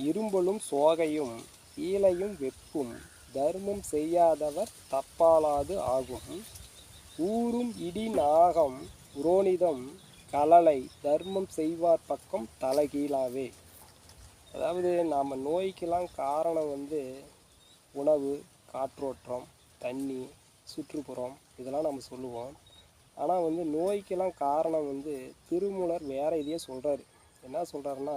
இரும்பலும் சோகையும் ஈலையும் வெப்பும் தர்மம் செய்யாதவர் தப்பாலாது ஆகும். ஊரும் இடி நாகம் உரோனிதம் கலலை தர்மம் செய்வார் பக்கம் தலைகீழாவே. அதாவது நாம் நோய்க்கெல்லாம் காரணம் வந்து உணவு காற்றோட்டம் தண்ணி சுற்றுப்புறம் இதெல்லாம் நம்ம சொல்லுவோம். ஆனால் வந்து நோய்க்கெல்லாம் காரணம் வந்து திருமூலர் வேற இதையே சொல்கிறாரு என்ன சொல்கிறாருன்னா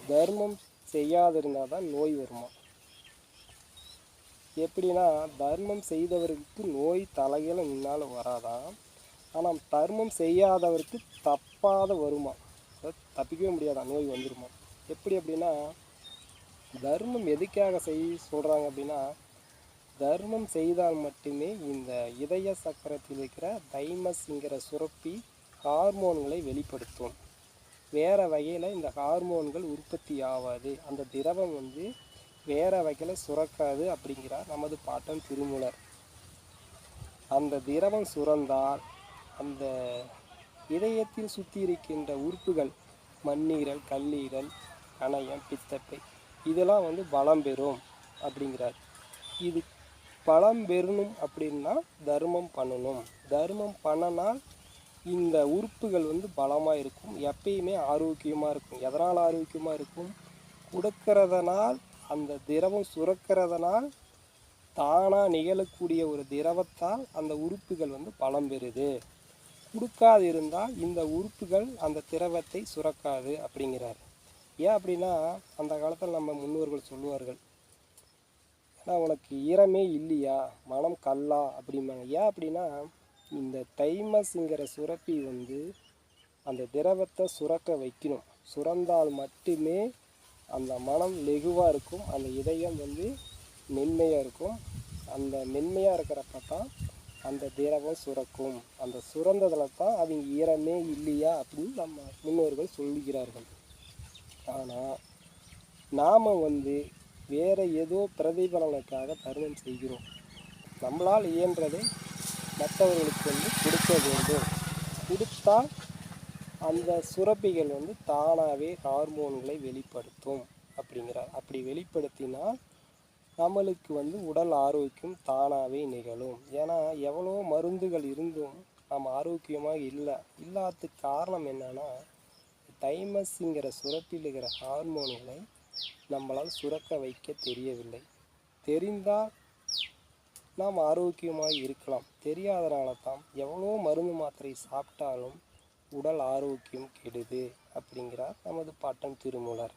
தர்மம் செய்யாதிருந்தால் தான் நோய் வருமா? எப்படின்னா தர்மம் செய்தவருக்கு நோய் தலையில நின்னால் வராதான் ஆனால் தர்மம் செய்யாதவருக்கு தப்பாத வருமா? தப்பிக்கவே முடியாதான் நோய் வந்துருமா? எப்படி அப்படின்னா தர்மம் எதுக்காக செய் சொல்கிறாங்க அப்படின்னா தர்மம் செய்தால் மட்டுமே இந்த இதய சக்கரத்தில் இருக்கிற தைமஸ்ங்கிற சுரப்பி ஹார்மோன்களை வெளிப்படுத்தும். வேறு வகையில் இந்த ஹார்மோன்கள் உற்பத்தி ஆகாது. அந்த திரவம் வந்து வேறு வகையில் சுரக்காது அப்படிங்கிறார் நமது பாட்டன் திருமூலர். அந்த திரவம் சுரந்தால் அந்த இதயத்தில் சுற்றி இருக்கின்ற உறுப்புகள் மண்ணீரல் கல்லீரல் கணையம் பித்தப்பை இதெல்லாம் வந்து பலம் பெறும் அப்படிங்கிறார். இது பலம் பெறணும் அப்படின்னா தர்மம் பண்ணணும். தர்மம் பண்ணனால் இந்த உறுப்புகள் வந்து பலமாக இருக்கும். எப்பயுமே ஆரோக்கியமாக இருக்கும். எதனால் ஆரோக்கியமாக இருக்கும்? கொடுக்கறதனால் அந்த திரவம் சுரக்கிறதுனால் தானாக நிகழக்கூடிய ஒரு திரவத்தால் அந்த உறுப்புகள் வந்து பலம் பெறுது. கொடுக்காது இருந்தால் இந்த உறுப்புகள் அந்த திரவத்தை சுரக்காது அப்படிங்கிறார். ஏன் அப்படின்னா அந்த காலத்தில் நம்ம முன்னோர்கள் சொல்லுவார்கள் ஏன்னா உனக்கு ஈரமே இல்லையா? மனம் கல்லா அப்படிம்பாங்க. ஏன் அப்படின்னா இந்த தைமஸுங்கிற சுரப்பி வந்து அந்த திரவத்தை சுரக்க வைக்கணும். சுரந்தால் மட்டுமே அந்த மனம் லெகுவாக இருக்கும். அந்த இதயம் வந்து மென்மையாக இருக்கும். அந்த மென்மையாக இருக்கிறப்ப தான் அந்த திரவம் சுரக்கும். அந்த சுரந்ததில் தான் அவங்க ஈரமே இல்லையா அப்படின்னு நம்ம முன்னோர்கள் சொல்லுகிறார்கள். ஆனால் நாம் வந்து வேறு ஏதோ பிரதிபலனுக்காக தருணம் செய்கிறோம். நம்மளால் இயன்றதை மற்றவர்களுக்கு வந்து கொடுக்க வேண்டும். கொடுத்தால் அந்த சுரப்பிகள் வந்து தானாகவே ஹார்மோன்களை வெளிப்படுத்தும் அப்படிங்கிறார். அப்படி வெளிப்படுத்தினால் நம்மளுக்கு வந்து உடல் ஆரோக்கியம் தானாகவே நிகழும். ஏன்னா எவ்வளோ மருந்துகள் இருந்தும் நம்ம ஆரோக்கியமாக இல்லை. இல்லாததுக்கு காரணம் என்னென்னா தைமஸுங்கிற சுரப்பில் இருக்கிற ஹார்மோன்களை நம்மளால் சுரக்க வைக்க தெரியவில்லை. தெரிந்தால் நாம் ஆரோக்கியமாக இருக்கலாம். தெரியாதனால தான் எவ்வளோ மருந்து மாத்திரை சாப்பிட்டாலும் உடல் ஆரோக்கியம் கெடுது அப்படிங்கிறார் நமது பாட்டன் திருமூலர்.